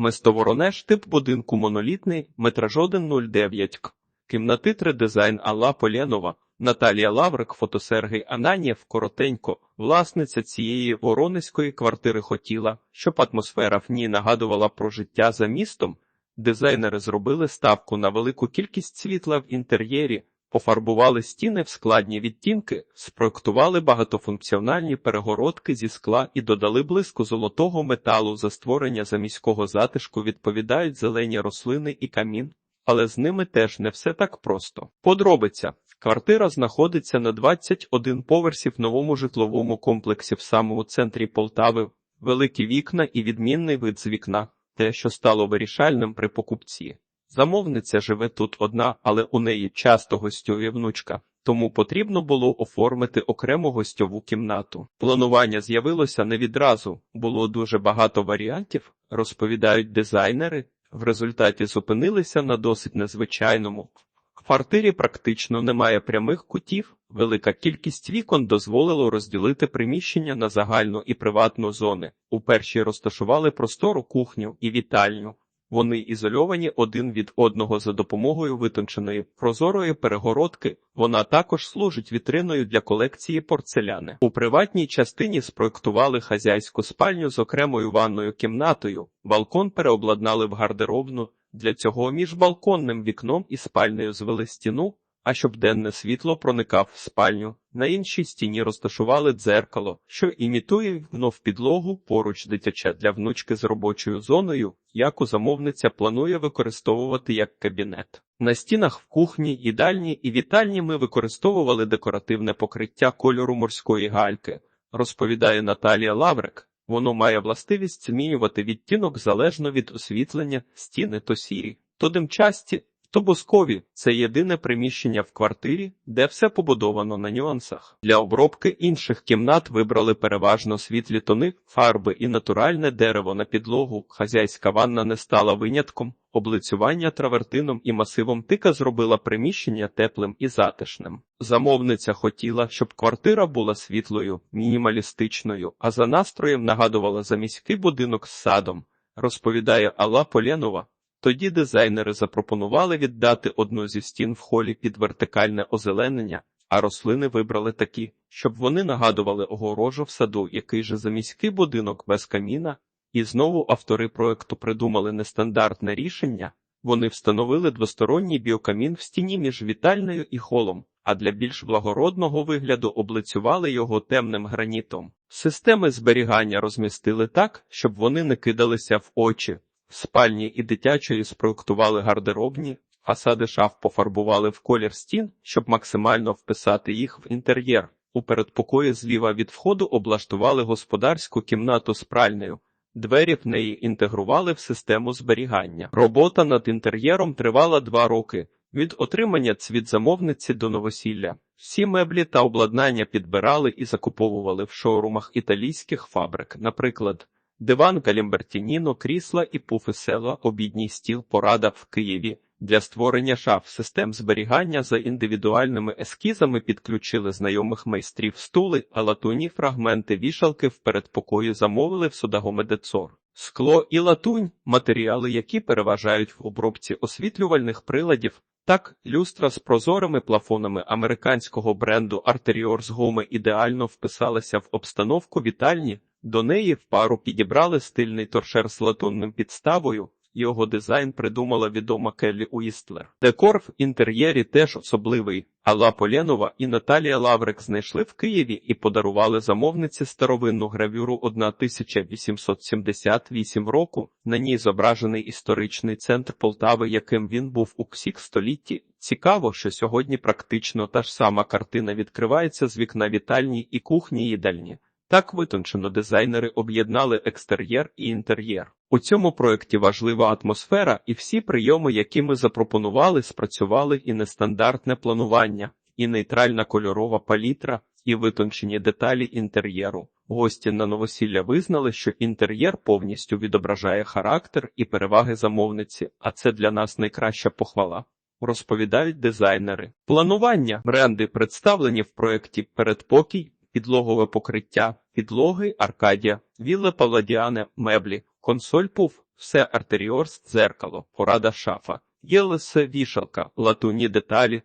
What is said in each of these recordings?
Мистоворонеж тип будинку монолітний, метражоден 09 к. Кімнати 3 дизайн Алла Поленова, Наталія Лаврик, фотосергій Ананєв, коротенько. Власниця цієї воронезької квартири хотіла, щоб атмосфера в ній нагадувала про життя за містом. Дизайнери зробили ставку на велику кількість світла в інтер'єрі, пофарбували стіни в складні відтінки, спроектували багатофункціональні перегородки зі скла і додали блиску золотого металу за створення заміського затишку відповідають зелені рослини і камін. Але з ними теж не все так просто. Подробиця. Квартира знаходиться на 21 поверсі в новому житловому комплексі в самому центрі Полтави, великі вікна і відмінний вид з вікна, те, що стало вирішальним при покупці. Замовниця живе тут одна, але у неї часто гостює внучка, тому потрібно було оформити окрему гостьову кімнату. Планування з'явилося не відразу, було дуже багато варіантів, розповідають дизайнери. В результаті зупинилися на досить незвичайному. В квартирі практично немає прямих кутів, велика кількість вікон дозволило розділити приміщення на загальну і приватну зони. У першій розташували простору кухню і вітальню. Вони ізольовані один від одного за допомогою витонченої прозорої перегородки. Вона також служить вітриною для колекції порцеляни. У приватній частині спроектували хазяйську спальню з окремою ванною кімнатою. Балкон переобладнали в гардеробну. Для цього між балконним вікном і спальнею звели стіну. А щоб денне світло проникав в спальню, на іншій стіні розташували дзеркало, що імітує вікно в підлогу поруч дитяча для внучки з робочою зоною, яку замовниця планує використовувати як кабінет. На стінах в кухні, їдальні і вітальні ми використовували декоративне покриття кольору морської гальки, розповідає Наталія Лаврик. Воно має властивість змінювати відтінок залежно від освітлення, стіни то сірі, то димчасті, то бускові це єдине приміщення в квартирі, де все побудовано на нюансах. Для обробки інших кімнат вибрали переважно світлі тони, фарби і натуральне дерево на підлогу. Хазяйська ванна не стала винятком. Облицювання травертином і масивом тика зробила приміщення теплим і затишним. Замовниця хотіла, щоб квартира була світлою, мінімалістичною, а за настроєм нагадувала заміський будинок з садом, розповідає Алла Поленова. Тоді дизайнери запропонували віддати одну зі стін в холі під вертикальне озеленення, а рослини вибрали такі, щоб вони нагадували огорожу в саду, який же заміський будинок без каміна, і знову автори проекту придумали нестандартне рішення. Вони встановили двосторонній біокамін в стіні між вітальною і холом, а для більш благородного вигляду облицювали його темним гранітом. Системи зберігання розмістили так, щоб вони не кидалися в очі. Спальні і дитячої спроектували гардеробні, фасади шаф пофарбували в колір стін, щоб максимально вписати їх в інтер'єр. У передпокої зліва від входу облаштували господарську кімнату з пральнею. Двері в неї інтегрували в систему зберігання. Робота над інтер'єром тривала два роки від отримання цвітзамовниці до новосілля. Всі меблі та обладнання підбирали і закуповували в шоурумах італійських фабрик, наприклад. Диван Галімбертініно, крісла і пуфи села, обідній стіл, порада в Києві. Для створення шаф систем зберігання за індивідуальними ескізами підключили знайомих майстрів стули, а латунні фрагменти вішалки в передпокої замовили в Судагомедецор. Скло і латунь матеріали, які переважають в обробці освітлювальних приладів. Так, люстра з прозорими плафонами американського бренду Arterior з гуми ідеально вписалася в обстановку вітальні. До неї в пару підібрали стильний торшер з латунним підставою. Його дизайн придумала відома Келлі Уістлер. Декор в інтер'єрі теж особливий. Алла Поленова і Наталія Лаврик знайшли в Києві і подарували замовниці старовинну гравюру 1878 року. На ній зображений історичний центр Полтави, яким він був у всіх столітті. Цікаво, що сьогодні практично та ж сама картина відкривається з вікна вітальні і кухні їдальні. Так витончено дизайнери об'єднали екстер'єр і інтер'єр. У цьому проєкті важлива атмосфера, і всі прийоми, які ми запропонували, спрацювали і нестандартне планування, і нейтральна кольорова палітра, і витончені деталі інтер'єру. Гості на новосілля визнали, що інтер'єр повністю відображає характер і переваги замовниці, а це для нас найкраща похвала. Розповідають дизайнери. Планування бренди представлені в проєкті Передпокій підлогове покриття, підлоги, аркадія, вілле паладіане, меблі, консоль пуф, все артеріорс, дзеркало, порада шафа, ЄЛС вішалка, латунні деталі,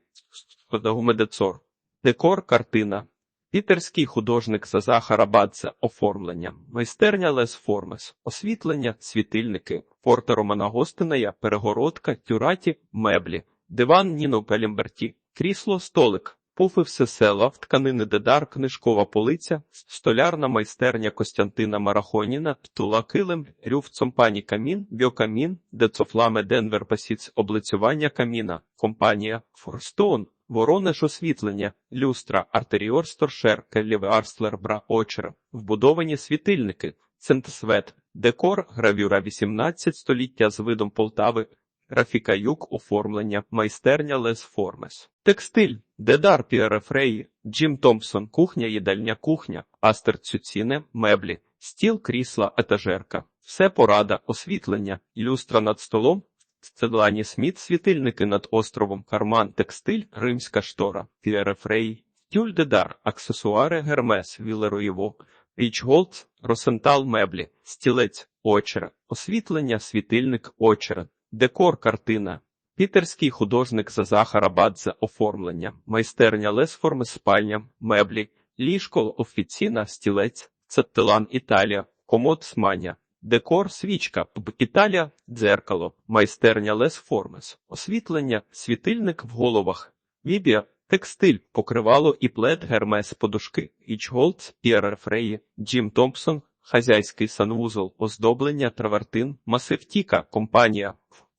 медецор, декор, картина. Пітерський художник Заза Харабадзе, оформлення, майстерня Лес Формес, освітлення, світильники, порта Романа Гостинея, перегородка, тюраті, меблі, диван Ніно Пелімберті, крісло, столик, пуфи все села, в тканини Дедар, книжкова полиця, столярна майстерня Костянтина Марахоніна, тула килим, рюф цомпані камін, біокамін, децофламе Денвер Пасіц, облицювання каміна, компанія Форстоун, Воронеж освітлення, люстра, артеріор сторшер, келліве арслер бра очер, вбудовані світильники, центсвет, декор, гравюра 18 століття з видом Полтави, графіка юк, оформлення, майстерня Лес Формес, текстиль, Дедар Піарефреї, Джим Томпсон, кухня, їдальня кухня, Астер Цюціне, меблі, стіл, крісла, етажерка, все порада, освітлення, люстра над столом, Цедлані Сміт, світильники над островом, карман, текстиль, римська штора, Піерефрей, Тюль Дедар, аксесуари, Гермес, Вілероєво, Річголд, Росентал. Меблі, стілець, очера, освітлення, світильник, очера, декор, картина. Пітерський художник Заза Харабадзе, оформлення, майстерня Лесформи, спальня, меблі, ліжко, офіційна, стілець, Цеттелан, Італія, комод, сманя. Декор, свічка, П- Італія, дзеркало, майстерня Лес Формес, освітлення, світильник в головах, Вібія, текстиль, покривало і плед Гермес подушки, Ічголдс, П'єре Фреї, Джим Томпсон, хазяйський санвузол, оздоблення, травертин, масив Тіка, компанія,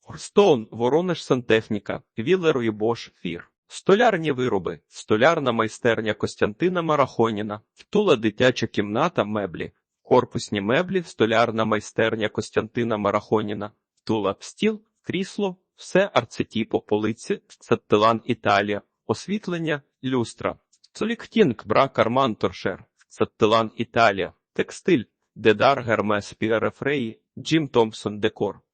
Форстоун, Воронеж сантехніка, Віллер і Бош, Фір. Столярні вироби, столярна майстерня Костянтина Марахоніна, втула дитяча кімната, меблі, корпусні меблі, столярна майстерня Костянтина Марахоніна, тула стіл, крісло, все арцетіпо, полиці, Цаттелан Італія, освітлення, люстра, Цоліктінг, бра, карман, торшер, Цаттелан Італія, текстиль, Дедар, Гермес, Піарефреї, Джим Томпсон, декор.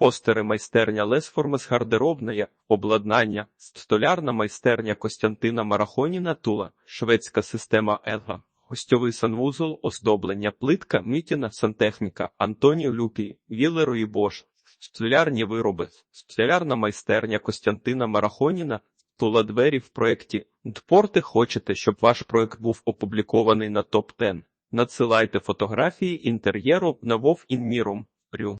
Постери майстерня Лесформес гардеробная, обладнання, столярна майстерня Костянтина Марахоніна Тула, шведська система Елга, гостьовий санвузол, оздоблення, плитка, мітіна, сантехніка, Антоніо Люпі, Віллеру і Бош, столярні вироби, столярна майстерня Костянтина Марахоніна, Тула двері в проєкті Дпорти хочете, щоб ваш проєкт був опублікований на топ 10 Надсилайте фотографії інтер'єру на Вов. Рю.